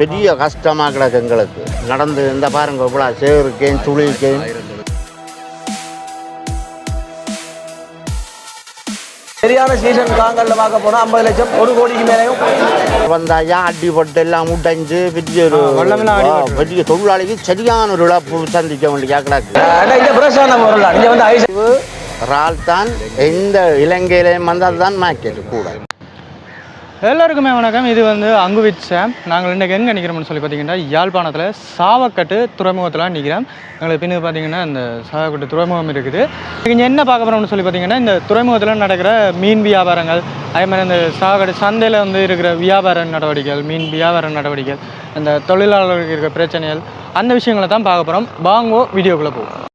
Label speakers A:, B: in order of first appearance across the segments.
A: பெரிய கஷ்டமாக கிடக்கு எங்களுக்கு. நடந்து இந்த பாருங்க இவ்வளோ சேருக்கேன் துளிக்கேன்.
B: சரியான சீசன் காங்கல்ல பார்க்க போனா ஐம்பது லட்சம் ஒரு கோடிக்கு மேலேயும்.
A: வந்தாயா அடிபட்டு எல்லாம் உடைஞ்சு பெரிய ஒரு பெரிய தொழிலாளிக்கு சரியான ஒரு இழப்பு சந்திக்க வேண்டிய கிடக்கு
B: நீங்க வந்து ஐஸ்
A: இறால் தான் எந்த இலங்கையிலையும் வந்தால் தான் மார்க்கெட் கூட.
C: எல்லாருக்குமே வணக்கம். இது வந்து அங்குவித் சாம். நாங்கள் இன்றைக்கு எங்கே நிற்கிறோம்னு சொல்லி பார்த்தீங்கன்னா யாழ்ப்பாணத்தில் சாவக்கட்டு துறைமுகத்தில் நிற்கிறோம் எங்களுக்கு பின்னுக்கு பார்த்தீங்கன்னா இந்த சாவக்கட்டு துறைமுகம் இருக்குது. இங்கே என்ன பார்க்க போகிறோம்னு சொல்லி பார்த்தீங்கன்னா இந்த துறைமுகத்தில் நடக்கிற மீன் வியாபாரங்கள் அதே மாதிரி இந்த சாவக்கட்டு சந்தையில் வந்து இருக்கிற வியாபார நடவடிக்கைகள் மீன் வியாபார நடவடிக்கைகள் அந்த தொழிலாளர்களுக்கு இருக்கிற பிரச்சனைகள் அந்த விஷயங்களை தான் பார்க்க போகிறோம் பாங்கோ வீடியோக்குள்ளே போவோம்.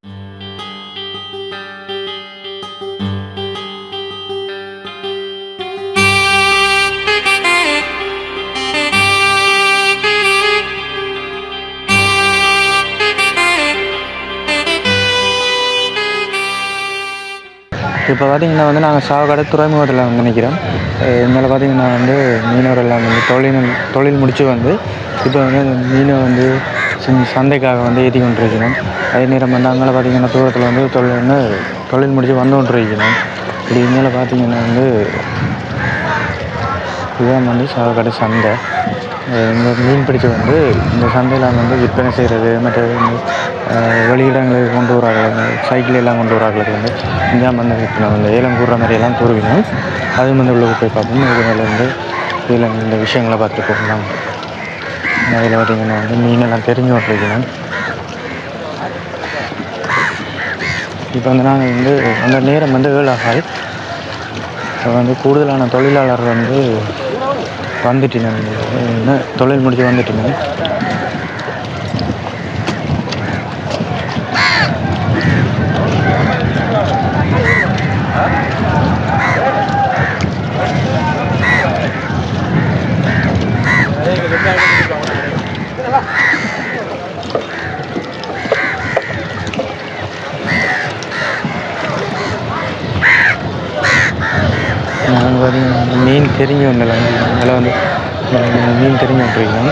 C: இப்போ பார்த்திங்கன்னா வந்து நாங்கள் சாவக்காடு துறைமுகத்தில் வந்து நிற்கிறோம். இதில் பார்த்திங்கன்னா வந்து மீனவர்கள் வந்து தொழில் தொழில் முடித்து வந்து இப்போ வந்து மீனை வந்து சந்தைக்காக வந்து ஏற்றி கொண்டிருக்கிறோம். அதே நேரம் வந்து அங்கே பார்த்தீங்கன்னா தூரத்தில் வந்து தொழில் வந்து தொழில் முடித்து வந்து கொண்டிருக்கிறோம். இப்படி இங்கே பார்த்திங்கன்னா வந்து இதுதான் வந்து சாவக்காடு சந்தை. மீன் பிடிச்சு வந்து இந்த சந்தையில் வந்து விற்பனை செய்கிறது மற்ற வெளியிடங்களுக்கு கொண்டு வராங்க சைக்கிள் எல்லாம் கொண்டு வராங்களுக்கு வந்து இங்கே வந்து விற்பனை. வந்து ஏலம் கூடுற மாதிரியெல்லாம் கூறுவினோம் அது வந்து உள்ள போய் பார்ப்போம். இதில் வந்து இதில் இந்த விஷயங்களை பார்த்துட்டு போகலாம் அதில் பார்த்திங்கன்னா வந்து மீனெல்லாம் தெரிஞ்சு விட்டுருக்கணும் இப்போ வந்து நாங்கள் வந்து அந்த நேரம் வந்து ஏழு இப்போ வந்து கூடுதலான தொழிலாளர் வந்து வந்துட்டு என்ன தொழில் முடிச்சு வந்துட்டினேன் நாங்கள் பார்த்தீங்கன்னா வந்து மீன் தெரிஞ்சு வந்து மீன் தெரிஞ்சு விட்டுருக்கோம்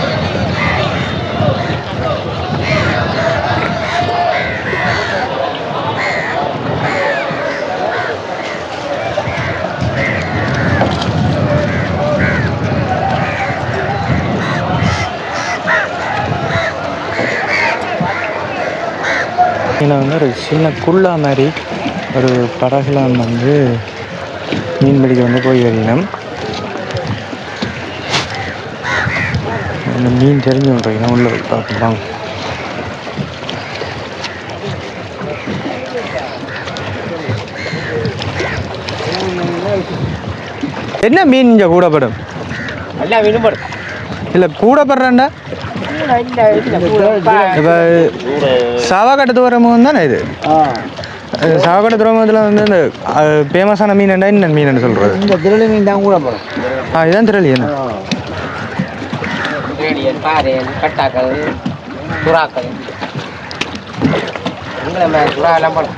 C: மீனை வந்து ஒரு சின்ன குள்ளா மாதிரி ஒரு படகுல வந்து மீன் பிடிக்க வந்து போய் வரணும் அந்த மீன் தெரிஞ்சு விட்றீங்கன்னா உள்ள பார்க்கலாம். என்ன மீன் இங்கே கூடப்படும்?
B: எல்லாம் விடுபடும்
C: இல்லை கூடப்படுறேன்டா. இப்போ சாவாக்கட்டு துறைமுகம் தானே இது? சாவாக்கட்டு துறைமுகத்தில் வந்து இந்த ஃபேமஸான மீன் என்ன என்ன மீன் சொல்கிறது
B: இந்த திருளி மீன் தான் கூட போடும்
C: ஆ இதான் திரளி என்ன?
D: ரேடியன் பாரியன் கட்டாக்கள் புறாக்கள். எங்களை மே புறா எல்லாம் படம்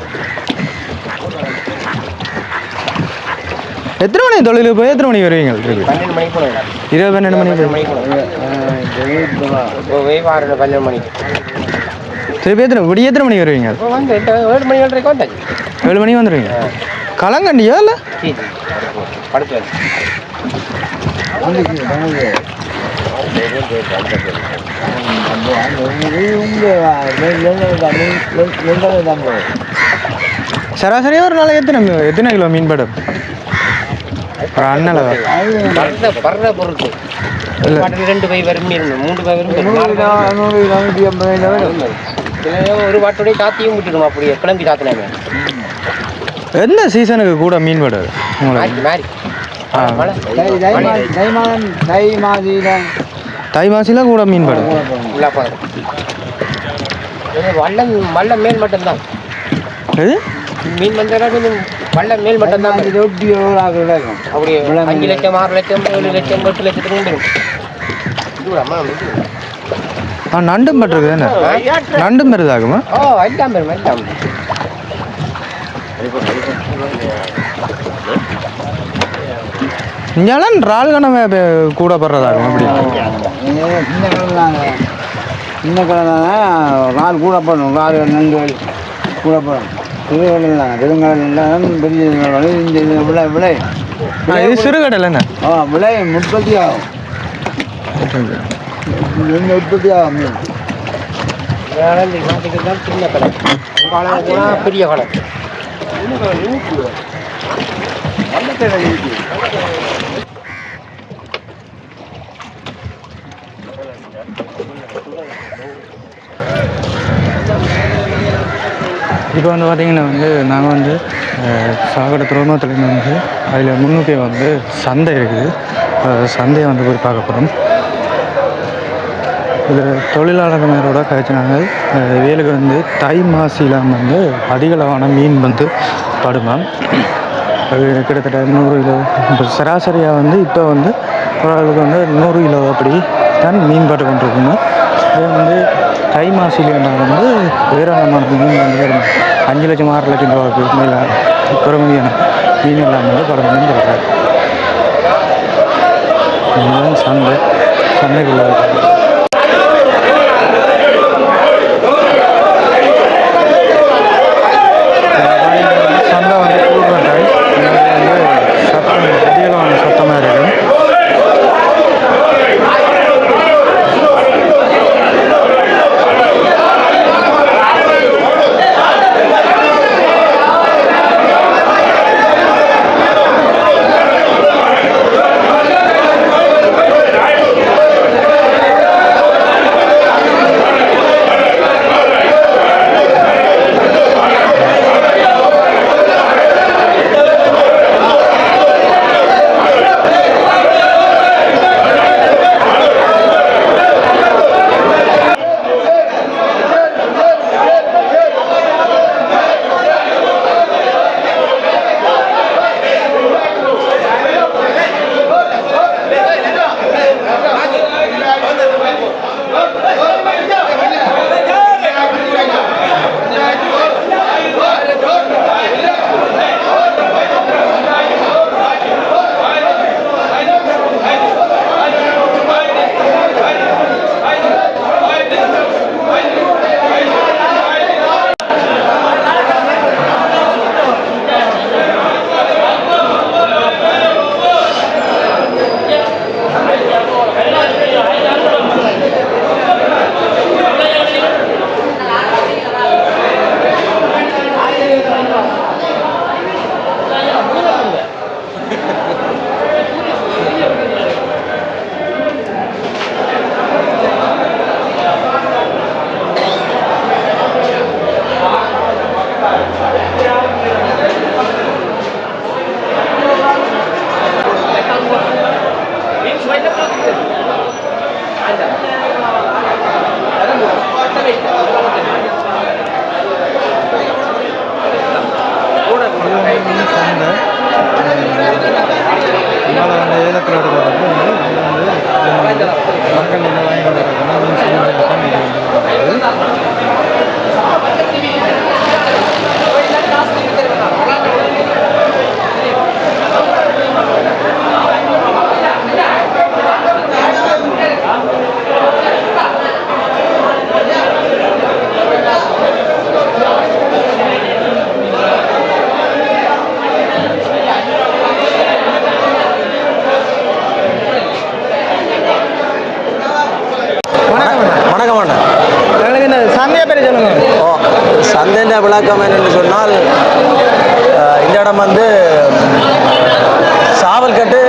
C: எத்தனை மணி தொழிலுக்கு போய் எத்தனை மணிக்கு வருவீங்க?
D: பன்னெண்டு மணிக்கு போனோம்
C: இருபது பன்னெண்டு மணிக்கு போய்
D: மணிக்கு வெய்வாறு பன்னெண்டு மணிக்கு.
C: திருப்பி எத்தனை விடிய எத்தனை மணிக்கு வருவீங்க?
D: வந்து ஏழு மணி ஏழரைக்கு வந்தாச்சு.
C: ஏழு மணிக்கு வந்துடுவீங்க களங்கண்டியா இல்லை?
D: சரி படுத்து
C: சராசரியாக ஒரு நாளைக்கு எத்தனை எத்தனை கிலோ மீன் படம்? ஒரு அண்ணல இல்ல.
D: பாட்டில் ரெண்டு பை வரும் மீன் மூன்று பை வரும் ஒரு வாட்டோடய காத்தியும் விட்டுடும் அப்படியே கிளம்பி காத்தினாங்க
C: எந்த சீசனுக்கு கூட மீன் படம் உங்களுக்கு தை மாசில கூட மீன் படம்
D: உள்ளா போகிறோம் வல்லம் வல்லம் மேல் மட்டும்தான்.
C: எது?
D: மீன் வந்தா வல்லம் மேல் மட்டும்தான். அப்படியே அஞ்சு லட்சம் ஆறு லட்சம் ஏழு லட்சம் எட்டு லட்சத்துக்கு உண்டு. இது அம்மா இது.
C: ஆ நண்டும் பட்டிருக்கு தானே நண்டும் பெருதாகுமா?
D: ஓ எல்லாம் பெரும் எல்லாம்
C: இங்கெல்லாம் இறால் கணவை கூட படுறதாகும் அப்படி
E: சின்ன கடல் தாங்க சின்ன கடல் தாங்க நாலு கூட போடணும் நாலு நண்டு கூட போடணும். பெரிய கடல் தாங்க. பெருங்கடல் இல்லாத பெரிய கடல் இந்த இது
C: சிறுகடல் என்ன?
E: ஆ விளை உற்பத்தி ஆகும் உற்பத்தி மீன்.
D: சின்ன கடை. காலம் போனா பெரிய கடை
C: இப்போ வந்து பார்த்தீங்கன்னா வந்து நாங்கள் வந்து அஹ், சாகட துறைமுகத்துலேருந்து வந்து அதில் முன்னுக்கே வந்து சந்தை இருக்குது. சந்தையை வந்து போய் பார்க்க போகிறோம் இதில் தொழிலாளர்களோட கழிச்சினாங்க வேலுக்கு வந்து தை மாசிலாம் வந்து அதிகளவான மீன் வந்து படுமாம் அது கிட்டத்தட்ட நூறு கிலோ இப்போ சராசரியாக வந்து இப்போ வந்து ஒரு ஆளுக்கு வந்து நூறு கிலோ அப்படி தான் மீன் பட்டு கொண்டிருக்குங்க இது வந்து தை மாசிலேனா வந்து ஏராளமான மீன் வந்து வரும். அஞ்சு லட்சம் ஆறு லட்சம் ரூபாய்க்கு மேலே பெருமதியான மீன் எல்லாம் வந்து படம்னு சொல்கிறார் சந்தை சந்தைக்குள்ள சந்தை நம்மளால் வந்து ஏலத்தில் எடுக்கிறது வந்து வந்து மக்கள் வந்து வாங்கி கொடுக்குறாங்க மீன் சந்தை வந்து வருது.
B: வணக்கம் அண்ணா
C: எங்களுக்கு இந்த சந்தையை பற்றி சொல்லுங்க.
B: ஓ சந்தைன்ற விளக்கம் என்னென்னு சொன்னால் இந்த இடம் வந்து சாவல்கட்டு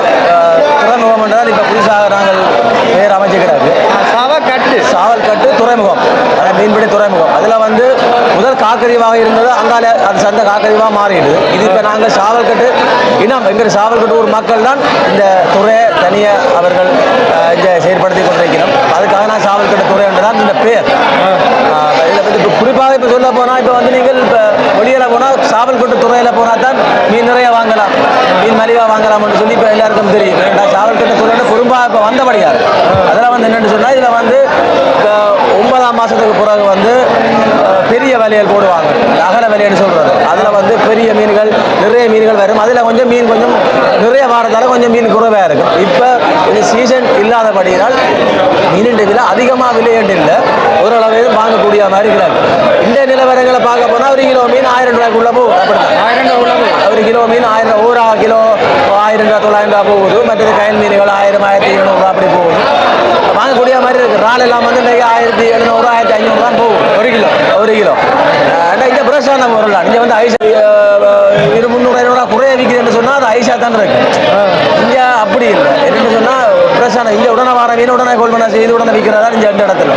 B: துறைமுகம் என்றால் இப்போ புதுசாக நாங்கள் பேர் அமைச்சுக்கிறாரு
C: சவக்கட்டு
B: சாவல்கட்டு துறைமுகம். மீன்பிடி துறைமுகம். அதில் வந்து முதல் காக்கறிவாக இருந்தது. அங்கால அது சந்தை காக்கறிவாக மாறிடுது இது இப்போ நாங்கள் சாவல்கட்டு இனம் எங்கள் சாவல்கட்டு ஊர் மக்கள் தான் இந்த துறையை தனியாக அவர்கள் இங்கே செயற்படுத்தி கொண்டிருக்கிறோம். அதுக்காக நான் சாவல்கட்டு துறை என்று தான் இந்த பேர் பற்றி இப்போ குறிப்பாக இப்போ சொல்ல போனால் இப்போ வந்து நீங்கள் இப்போ வெளியில் போனால் சாவல்கட்டு துறையில் போனால் தான் மீன் நிறைய வாங்கலாம் மீன் மலிவாக வாங்கலாம்னு சொல்லி இப்போ எல்லாருக்கும் தெரியும். சாவல்கட்டு துறையில் குறும்பாக இப்போ வந்தபடியார் அதெல்லாம் வந்து என்னென்னு சொன்னால் இதில் வந்து மாதத்துக்கு பிறகு வந்து பெரிய வலையல் போடுவாங்க. அகல வலையல்னு சொல்கிறது அதில் வந்து பெரிய மீன்கள் நிறைய மீன்கள் வரும். அதில் கொஞ்சம் மீன் கொஞ்சம் நிறைய வாரத்தால் கொஞ்சம் மீன் குறைவாக இருக்கும். இப்போ இது சீசன் இல்லாதபடியால் மீனின் விலை அதிகமாக விலையேண்டு இல்லை. ஓரளவு வாங்கக்கூடிய மாதிரி இருக்கிறாங்க இந்த நிலவரங்களை பார்க்க போனால் ஒரு கிலோ மீன் ஆயிரம் ரூபாய்க்குள்ள போகும் ஆயிரம் ரூபாய் ஒரு கிலோ மீன் ஆயிரம் ஒரு கிலோ ஆயிரம் ரூபா தொள்ளாயிரம் ரூபா போகுது. மற்றது கயல் மீன்கள் ஆயிரம் ஆயிரத்தி எழுநூறுவா அப்படி போகுது. வாங்கக்கூடிய மாதிரி இருக்கு. இறால் எல்லாம் வந்து இன்றைக்கி ஆயிரத்தி எழுநூறு ஆயிரத்தி ஐநூறு தான் போகும். ஒரு கிலோ ஒரு கிலோ. ஆனால் இங்கே ஃப்ரெஷ்ஷான பொருள் இங்கே வந்து ஐஸ் இரு முந்நூறு ஐநூறுரூவா குறைய விற்கிறேன்னு சொன்னால் அது ஐஸாக தான் இருக்கு. இங்கே அப்படி இல்லை. என்னென்னு சொன்னால் ஃப்ரெஷ்ஷான இங்கே உடனே வர மீன் உடனே கொள்வனை செய்து உடனே விற்கிறதா இந்த ரெண்டு இடத்துல.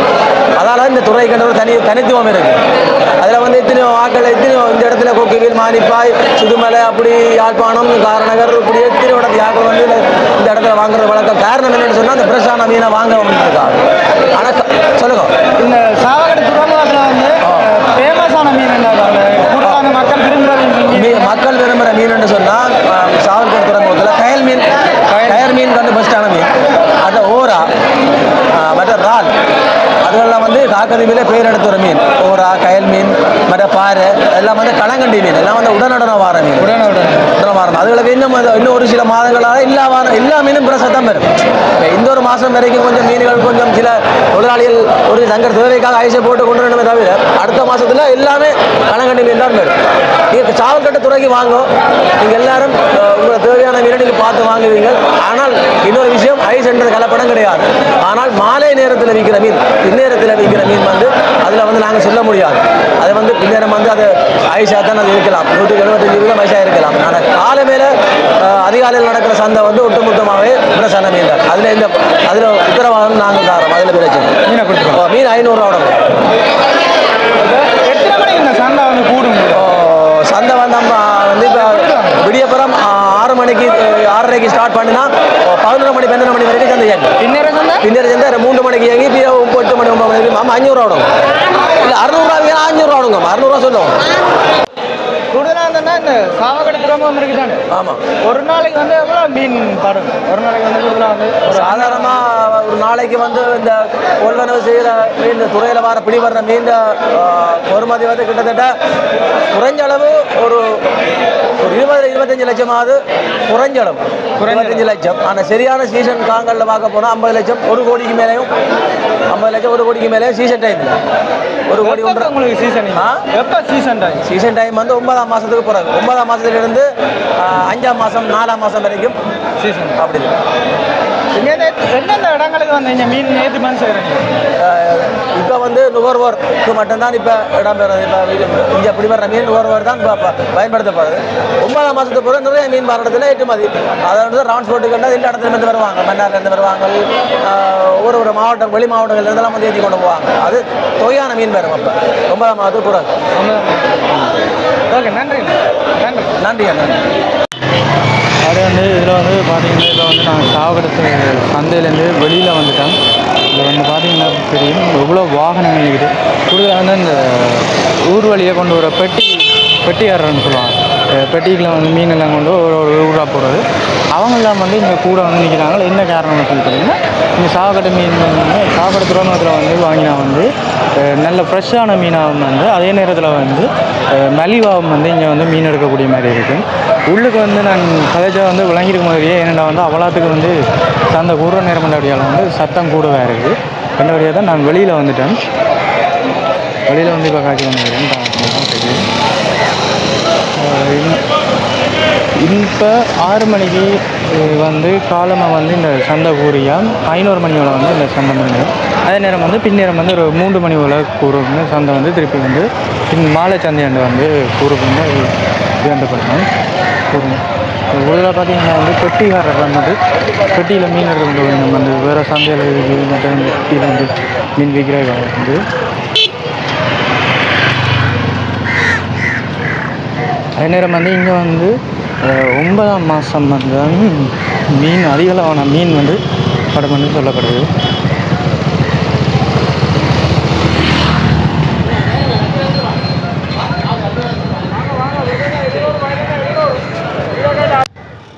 B: அதால இந்த துறை கண்ட தனி தனித்துவம் இருக்கு. அதில் வந்து எத்தனையோ ஆக்கள் எத்தனையோ இந்த இடத்துல கொக்கிவில் மானிப்பாய் சுதுமலை அப்படி யாழ்ப்பாணம் காரநகர் இப்படி எத்தனையோ இடத்துல ஆக்கள் வந்து இந்த- இந்த இடத்துல வாங்குற வழக்கம் காரணம் என்னன்னு சொன்னால் அந்த ஃப்ரெஷ்ஷான மீனை வாங்க வந்துருக்காங்க. ஆனால் சொல்லுங்க.
C: இந்த சாவகடை துறைமுகத்தில் வந்து ஃபேமஸான மீன் என்ன மக்கள் விரும்புகிற
B: மக்கள் விரும்புகிற மீன் சொன்னால் சாவல்கோட் துறைமுகத்தில் கயல் மீன். கயர் மீன் வந்து பெஸ்ட்டான மீன். அது ஓரா மற்ற இறால் அதுவெல்லாம் வந்து காக்கதீவிலே பேர் எடுத்த ஒரு மீன். ஓரா கயல் மீன் பாறை எல்லாம் வந்து களங்கண்டி மீன் எல்லாம் வந்து உடனுடனே வார மீன் உடனுடன். உடனே வாரம். அதுகளுக்கு இன்னும் இன்னும் ஒரு சில மாதங்களாக எல்லா வாரம் எல்லா மீனும் பிரசம் தான் வரும் இப்ப இந்த ஒரு மாதம் வரைக்கும் கொஞ்சம் மீன்கள் கொஞ்சம் சில தொழிலாளிகள் ஒரு தங்கர் தேவைக்காக ஐசை போட்டு கொண்டு வரணுமே தவிர அடுத்த மாசத்துல எல்லாமே களங்கண்டி மீன் தான் வரும் நீங்கள் சாவல்கட்டு துறைக்கு வாங்கும் நீங்கள் எல்லாரும் அஹ், உங்களுக்கு தேவையான மீனை நீங்கள் பார்த்து வாங்குவீங்க. ஆனால் இன்னொரு விஷயம் ஐஸ் என்றது கலப்படம் கிடையாது. ஆனால் மாலை நேரத்தில் விற்கிற மீன் பின்னேரத்தில் விற்கிற மீன் வந்து அதில் வந்து நாங்கள் சொல்ல முடியாது. அது வந்து பின்னேரம் வந்து அது ஐஸாக தான் அது இருக்கலாம். நூற்றுக்கு எழுபத்தஞ்சு வீதம் ஐஸாக இருக்கலாம். ஆனால் காலை மேலே அதிகாலையில் நடக்கிற சந்தை வந்து ஒட்டுமொத்தமாகவே பிரசன மீன் தான் அதில் இந்த அதில் உத்தரவாதம் நாங்கள் தரோம் அதில் பிரச்சனை
C: மீனை கொடுத்துருவோம்.
B: மீன் ஐநூறுரூவா
C: சண்டை வந்து கூடும்?
B: சந்தை வந்து வந்து இப்போ விடியப்புறம் ஆறு மணிக்கு ஆறரைக்கு ஸ்டார்ட் பண்ணினா பதினொரு மணி பன்னெண்டு மணி வரைக்கும் சந்தை இயங்கும்.
C: பின்னேற சண்டை
B: பின்னர் சந்தை மூன்று மணிக்கு இயங்கி மணி ஒன்பது மணிக்கு ஆமாம் அஞ்சூறுவா விடும் இல்லை அறுநூறுவா அஞ்சூறுவா விடுங்க அறுநூறுவா சொல்லுவோம்
C: இந்த சாவகடை துறைமுகம் இருக்குது தானே
B: ஆமாம்
C: ஒரு நாளைக்கு வந்து எவ்வளோ மீன் படும் ஒரு நாளைக்கு வந்து கூடுதலாக வந்து ஒரு
B: சாதாரணமாக ஒரு நாளைக்கு வந்து இந்த கொள்வனவு செய்கிற மீன் துறையில் வர பிடி வர்ற மீன் பொறுமதி வந்து கிட்டத்தட்ட குறைஞ்ச அளவு ஒரு ஒரு இருபது இருபத்தஞ்சு லட்சமாவது குறைஞ்ச அளவு. இருபத்தஞ்சு லட்சம். ஆனால் சரியான சீசன் காங்களில் பார்க்க போனால் ஐம்பது லட்சம். ஒரு கோடிக்கு மேலேயும் ஐம்பது லட்சம் ஒரு கோடிக்கு மேலேயும் சீசன் டைமில் ஒரு கோடி ஒன்றரை
C: உங்களுக்கு சீசன்? எப்போ சீசன் டைம்
B: சீசன் டைம் வந்து ஒன்பதாம் மாதத்துக்கு பிறகு ஒன்பதாம் மாதத்துலேருந்து அஞ்சாம் மாதம் நாலாம் மாதம் வரைக்கும்.
C: சீசன்
B: அப்படி.
C: இங்கே எந்தெந்த இடங்களுக்கு வந்து இந்த மீன் ஏற்றுமான்னு செய்கிறீங்க
B: இப்போ வந்து நுகர்வோருக்கு மட்டும்தான் இப்போ இடம்பெறுது. இப்போ இங்கே வர்ற மீன் நுகர்வோர் தான் பயன்படுத்தப்படுது. ஒன்பதாம் மாதத்துக்கு பிறகு நிறைய மீன் இடத்துல ஏற்றுமதி. அதை வந்து டிரான்ஸ்போர்ட்டுக்கு எல்லா இடத்துல இருந்து வருவாங்க. மன்னார்லேருந்து வருவாங்க. ஒரு ஒரு மாவட்டம் வெளி மாவட்டங்கள்ல இருந்தெல்லாம் வந்து ஏற்றி கொண்டு போவாங்க. அது தொகையான மீன் வரும் அப்போ. ஒன்பதாம் மாதத்துக்கு பிறகு.
C: ஓகே நன்றி. நன்றி.
B: நன்றி நன்றி
C: அது வந்து இதில் வந்து பார்த்தீங்கன்னா இப்போ வந்து நாங்கள் சாவகடத்து சந்தையிலேருந்து வெளியில் வந்துட்டேன் இதில் வந்து பார்த்தீங்கன்னா தெரியும். எவ்வளோ வாகனங்கள் இருக்குது. கூடுதலாக வந்து இந்த ஊர் வழியை கொண்டு வர பெட்டி பெட்டியாரன்னு சொல்லுவாங்க. அஹ் வந்து மீன் எல்லாம் கொண்டு ஒரு ஒரு ஊராக போகிறது அவங்கெல்லாம் வந்து இங்கே கூட வந்து நிற்கிறாங்க என்ன காரணம்னு சொல்லி பார்த்தீங்கன்னா இங்கே சாவகடை மீன் வந்து சாவகடை துறைமுகத்தில் வந்து வாங்கினா வந்து நல்ல ஃப்ரெஷ்ஷான மீனாகவும் வந்து அதே நேரத்தில் வந்து மலிவாகவும் வந்து இங்கே வந்து மீன் எடுக்கக்கூடிய மாதிரி இருக்குது உள்ளுக்கு வந்து நான் கதைச்சா வந்து விளங்கியிருக்க மாதிரியே என்னடா வந்து அவலாத்துக்கு வந்து சந்தை கூடுற நேரம் அப்படியால் வந்து சத்தம் கூடவே இருக்குது. என்னபடியாக தான் நான் வெளியில் வந்துட்டேன். வெளியில் வந்து இப்போ காட்சி வந்துக்கிறேன் இப்போ ஆறு மணிக்கு வந்து காலமாக வந்து இந்த சந்தை கூறியா ஐநூறு மணியோட வந்து இந்த சந்தை முடியும். அதே நேரம் வந்து பின்னேரம் வந்து ஒரு மூன்று மணி போல் கூறுங்க சந்தை வந்து திருப்பி வந்து பின் மாலை சந்தையாண்டு வந்து கூறுங்க உயர்ந்தப்படணும் கூறுங்க. உள்ள பார்த்தீங்கன்னா வந்து பெட்டிக்காரர் வந்து பெட்டியில் மீன் வந்து வேறு சந்தையில் மற்ற பெட்டியில் வந்து மீன் விற்கிறவங்க வந்து அதே நேரம் வந்து இங்கே வந்து ஒன்பதாம் மாதம் வந்து மீன் அதிகளவான மீன் வந்து படம் வந்து சொல்லப்படுது.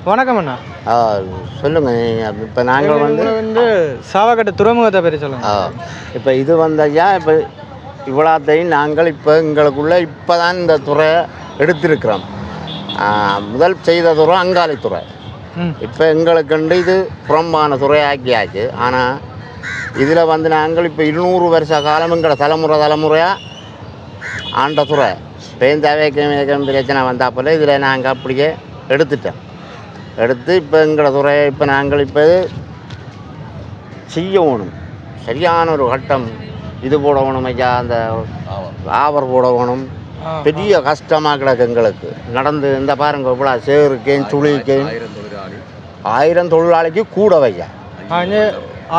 C: வணக்கம் அண்ணா.
A: சொல்லுங்க இப்போ நாங்கள் வந்து
C: வந்து சாவகட்டை துறைமுகத்தை பற்றி சொல்லுங்க.
A: இப்போ இது வந்த ஐயா இப்போ இவ்வளோத்தையும் நாங்கள் இப்போ எங்களுக்குள்ள இப்போ தான் இந்த துறை எடுத்திருக்கிறோம் முதல் செய்த துறை அங்காளித்துறை இப்போ எங்களுக்குண்டு இது புறம்பான துறையாக்கியாச்சு ஆனால் இதில் வந்து நாங்கள் இப்போ இருநூறு வருஷ காலம் எங்களை தலைமுறை தலைமுறையாக ஆண்ட துறை. பேந்தாவேக்கம் வேக்கம் பிரச்சனை வந்தாப்பில் இதில் நாங்கள் அப்படியே எடுத்துட்டோம். எடுத்து இப்போ எங்களை துறையை இப்போ நாங்கள் இப்போ செய்யணும். சரியான ஒரு கட்டம் இது போடணும் ஐயா அந்த ஆவர் போடணும். பெரிய கஷ்டமாக கிடக்கு எங்களுக்கு. நடந்து இந்த பாருங்க இவ்வளோ சேருக்கேன் சுழிக்கேன். ஆயிரம் தொழிலாளிக்கு கூட வையா.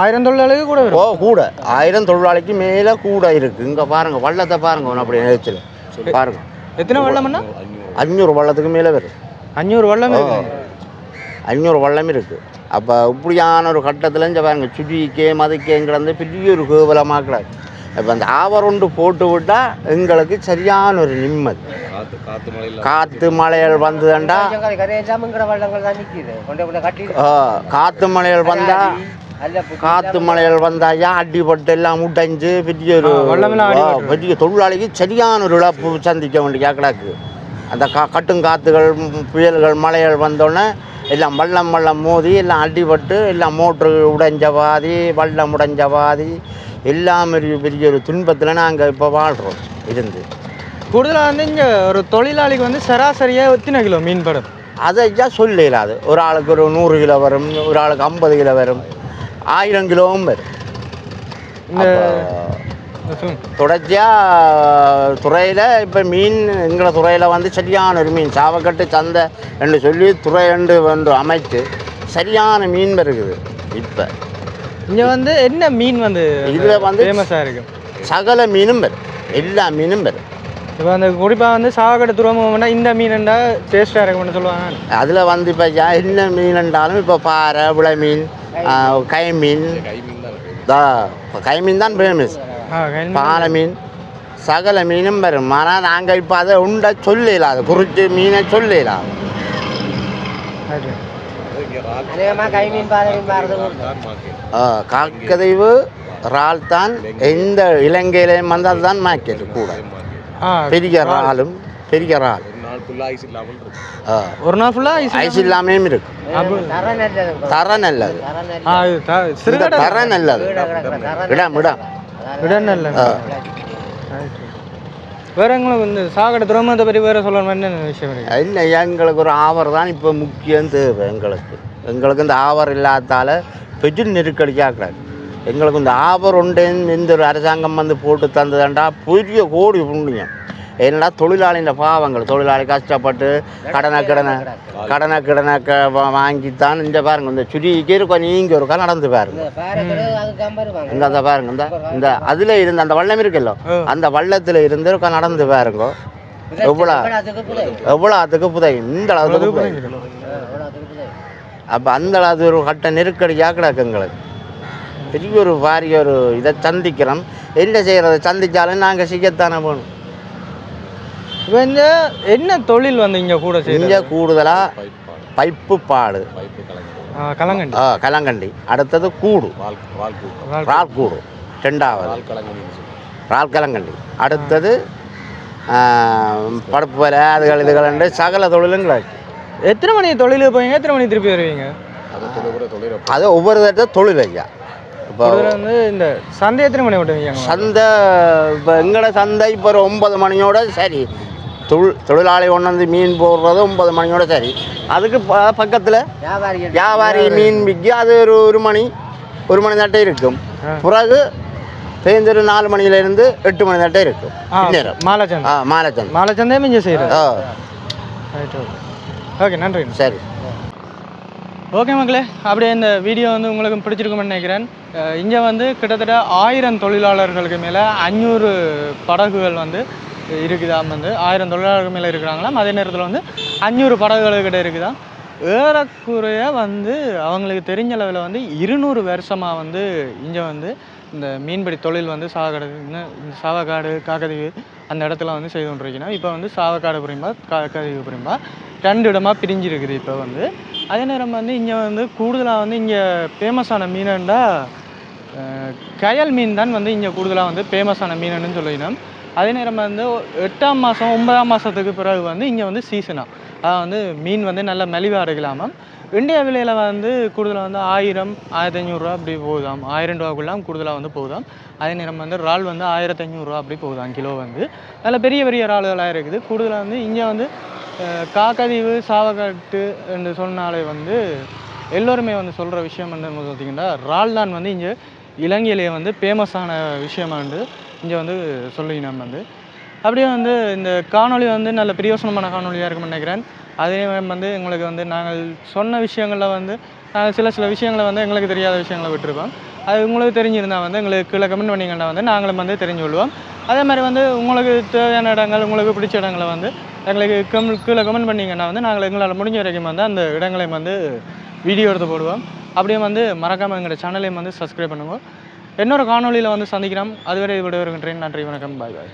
C: ஆயிரம் தொழிலாளிக்கு கூட
A: ஓ கூட. ஆயிரம் தொழிலாளிக்கு மேலே கூட இருக்கு. இங்கே பாருங்க வள்ளத்தை பாருங்க அப்படி நினைச்சல பாருங்க.
C: எத்தனை வெள்ளம்னா?
A: அஞ்சூறு வள்ளத்துக்கு மேலே வரும்.
C: அஞ்சூறு வெள்ளம்
A: அஞ்சூறு வள்ளம் இருக்கு. அப்போ இப்படியான ஒரு கட்டத்தில் இங்கே பாருங்க சுடிக்கே மதுக்கேங்கிறது பெரிய ஒரு கேவலமாக கிடக்கு. இப்போ அந்த ஆவரொண்டு போட்டு விட்டால் எங்களுக்கு சரியான ஒரு நிம்மதி. காற்று மழைகள் வந்ததுண்டா.
D: கரையாமங்கிற வள்ளங்கள் தான் நிக்குது. கொண்டு கொண்டு கட்டி
A: ஆ, காற்று வந்தால்
D: அல்ல
A: காற்று மழைகள் வந்தாயா அடிபட்டு எல்லாம் உடைஞ்சு பெரிய ஒரு. பெரிய தொழிலாளிக்கு சரியான ஒரு இழப்பு சந்திக்க வேண்டிய கிடக்கு அந்த கா கட்டும் காற்றுகள் புயல்கள் மழைகள் வந்தோடனே எல்லாம் வள்ளம் வள்ளம் மோதி எல்லாம் அடிபட்டு எல்லாம் மோட்ரு உடைஞ்ச பாதி வள்ளம் உடைஞ்ச பாதி எல்லாம் பெரிய ஒரு துன்பத்தில் நாங்கள் இப்போ வாழ்கிறோம் இருந்து.
C: கூடுதலாக வந்து இங்கே ஒரு தொழிலாளிக்கு வந்து சராசரியாக எத்தனை கிலோ மீன் படம்?
A: அதை ஐயா சொல்ல இல்லாது ஒரு ஆளுக்கு ஒரு நூறு கிலோ வரும் ஒரு ஆளுக்கு ஐம்பது கிலோ வரும் ஆயிரம் கிலோவும் வரும்.
C: இந்த
A: தொடர்ச்சியாக துறையில் இப்போ மீன் எங்களை துறையில் வந்து சரியான ஒரு மீன் சாவக்கட்டு சந்தை என்று சொல்லி துறை என்று வந்து அமைத்து சரியான மீன் இருக்குது இப்போ.
C: இங்கே வந்து என்ன மீன் வந்து
A: இதுல வந்து-
C: ஃபேமஸாக இருக்கு?
A: சகல மீனும் வரும் எல்லா மீனும் வரும்
C: இப்போ அந்த குறிப்பாக வந்து சாவக்கடை துறைமுகம்னா இந்த மீன்டா டேஸ்ட்டாக இருக்கும்னு சொல்லுவாங்க.
A: அதில் வந்து இப்போ என்ன மீன் என்றாலும் இப்போ பாறை விளை மீன் ஆ, கை மீன். தா இப்போ கை மீன் தான் ஃபேமஸ் பாலை மீன் சகல மீனும் வரும். ஆனால் நாங்கள் இப்போ அதை உண்ட சொல்லலாது. குறித்து மீனை
D: பாரது
A: காக்கதீவு இறால் தான் எந்த இலங்கையிலையும் வந்து அதுதான் மார்க்கெட் கூட.
C: ஆ
A: பெரிய இறாலும் பெரிய இறால்.
C: ஒரு நாள் ஃபுல்லாக ஐஸ்
A: ஐஸ் இல்லாமையும் இருக்கு.
D: தர நல்லது
A: தர நல்லது. இடம் இடம்
C: வேற எங்களுக்கு இந்த சாக்கடை துறைமுகத்தை பற்றி வேற சொல்லணும்? என்ன விஷயம்
A: இல்லை எங்களுக்கு ஒரு ஆவர் தான் இப்போ முக்கியம் தேவை எங்களுக்கு. எங்களுக்கு இந்த ஆவர் இல்லாதால பெரிய நெருக்கடியாக கிடக்கு எங்களுக்கு இந்த ஆவர் உண்டு இந்த ஒரு அரசாங்கம் வந்து போட்டு தந்ததாண்டா பெரிய கோடி புண்ணியம் என்னடா தொழிலாளின்ற பாவங்கள். தொழிலாளி கஷ்டப்பட்டு கடனை கடனை கடனை கடனை க வாங்கித்தான் இந்த பாருங்க. இந்த சுரிக்கு இருக்கும். நீங்கள் ஒருக்கா நடந்து பாருங்க. இந்த அந்த பாருங்க. இந்த இந்த அதில் இருந்து அந்த வள்ளம் இருக்குல்ல? அந்த வள்ளத்தில் இருந்து ஒருக்கா நடந்து பாருங்க. எவ்வளோ? எவ்வளோ அதுக்கு புதை? இந்த அளவுக்கு புதை.
D: அதுக்கு புதை?
A: அப்போ அந்த அளவு ஒரு கட்ட நெருக்கடியாக கிடக்கு எங்களுக்கு? பெரிய ஒரு பாரிய ஒரு இதை சந்திக்கிறோம். என்ன செய்கிறது சந்திச்சாலும் நாங்கள் செய்யத்தானே போகணும்
C: இப்போ இந்த என்ன தொழில் வந்து இங்கே கூட
A: இங்கே
C: செய்யுங்க
A: கூடுதலாக பைப்பு பாடு.
C: கலங்கண்டி.
A: ஆ கலங்கண்டி. அடுத்தது கூடு. ரால் கூடு ரெண்டாவது. ரால் கலங்கண்டி அடுத்தது படுப்பு வேலை அதுகள் இதுகள் சகல தொழிலும் கிடக்கு
C: எத்தனை மணி தொழிலுக்கு போவீங்க? எத்தனை மணி திருப்பி வருவீங்க?
A: அது ஒவ்வொரு தடவை தொழில் ஐயா. இப்போ
C: வந்து இந்த சந்தை எத்தனை மணி விட்டுவீங்க
A: சந்தை இப்போ எங்களோட சந்தை இப்போ ஒரு ஒன்பது மணியோட சரி. தொழில் தொழிலாளி ஒன்று வந்து மீன் போடுறது ஒன்பது மணியோட சரி. அதுக்கு ப பக்கத்தில்
D: வியாபாரிகள்
A: வியாபாரி மீன் விற்கி அது ஒரு ஒரு மணி ஒரு மணி தட்டை இருக்கும். பிறகு பேருந்து நாலு மணியிலேருந்து எட்டு மணி தட்டை இருக்கும்.
C: ஆ
A: பின்னேரம்
C: மாலை சந்தை
A: ஆ மாலை சந்தை
C: மாலை சந்தையும் இங்கே செய்கிறேன்
A: ஆ
C: ஓகே நன்றி.
A: சரி.
C: ஓகே மக்களே அப்படியே இந்த வீடியோ வந்து உங்களுக்கு பிடிச்சிருக்கும்னு நினைக்கிறேன். இங்கே வந்து கிட்டத்தட்ட ஆயிரம் தொழிலாளர்களுக்கு மேலே அஞ்சூறு படகுகள் வந்து இருக்குதாம் வந்து. ஆயிரம் தொழிலாளர்கள் மேலே இருக்கிறாங்களாம். அதே நேரத்தில் வந்து அஞ்சூறு படகுகள் கிட்ட இருக்குதாம். ஏறக்குறைய வந்து அவங்களுக்கு தெரிஞ்ச அளவில் வந்து இருநூறு வருஷமாக வந்து இங்கே வந்து இந்த மீன்பிடி தொழில் வந்து சாவக்காடு இந்த சாவக்காடு காக்கதீவு அந்த இடத்துல வந்து செய்து கொண்டிருக்கணும் இப்போ வந்து சாவக்காடு புரியும்பா காக்கதீவு புரியும்பா ரெண்டு இடமாக பிரிஞ்சிருக்குது இப்போ வந்து. அதே நேரம் வந்து இங்கே வந்து கூடுதலாக வந்து இங்கே ஃபேமஸான மீனுண்டா கயல் மீன் தான் வந்து இங்கே கூடுதலாக வந்து ஃபேமஸான மீனுன்னு சொல்லிக்கணும் அதே நேரம் வந்து எட்டாம் மாதம் ஒன்பதாம் மாதத்துக்கு பிறகு வந்து இங்கே வந்து சீசனாக அதாவது வந்து மீன் வந்து நல்லா மெலிவாக இருக்கலாமா இந்தியா விலையில் வந்து கூடுதலாக வந்து ஆயிரம் ஆயிரத்தி ஐநூறுரூவா அப்படி போகுதாம் ஆயிரம் ரூபாக்குள்ளாம் கூடுதலாக வந்து போகுதாம் அதே நேரம் வந்து இறால் வந்து ஆயிரத்தி ஐநூறுரூவா அப்படி போகுதாம் கிலோ வந்து. நல்ல பெரிய பெரிய இறால்களாக இருக்குது. கூடுதலாக வந்து இங்கே வந்து அஹ், காக்கதீவு சாவக்காட்டு என்று சொன்னாலே வந்து எல்லோருமே வந்து சொல்கிற விஷயம் வந்து பார்த்தீங்கன்னா இறால் தான் வந்து இங்கே இலங்கையிலேயே வந்து ஃபேமஸான விஷயமா இங்கே வந்து சொல்லினோம் வந்து. அப்படியே வந்து இந்த காணொலி வந்து நல்ல பிரயோசனமான காணொலியாக இருக்கும்னு நினைக்கிறேன். அதே மாதிரி வந்து எங்களுக்கு வந்து நாங்கள் சொன்ன விஷயங்களில் வந்து நாங்கள் சில சில விஷயங்களை வந்து எங்களுக்கு தெரியாத விஷயங்களை விட்டுருப்போம் அது உங்களுக்கு தெரிஞ்சிருந்தால் வந்து எங்களுக்கு கீழே கமெண்ட் பண்ணிங்கன்னா வந்து நாங்களும் வந்து தெரிஞ்சு கொள்வோம். அதே மாதிரி வந்து உங்களுக்கு தேவையான இடங்கள் உங்களுக்கு பிடிச்ச இடங்களை வந்து எங்களுக்கு கம் கீழே கமெண்ட் பண்ணிங்கன்னா வந்து நாங்கள் எங்களால் முடிஞ்ச வரைக்கும் வந்து அந்த இடங்களையும் வந்து வீடியோ எடுத்து போடுவோம். அப்படியே வந்து மறக்காமல் எங்களோட சேனலையும் வந்து சப்ஸ்கிரைப் பண்ணுவோம் இன்னொரு காணொளியில் வந்து சந்திக்கிறோம். அதுவரை விட வருகின்றேன் நன்றி வணக்கம். பாய் பாய்.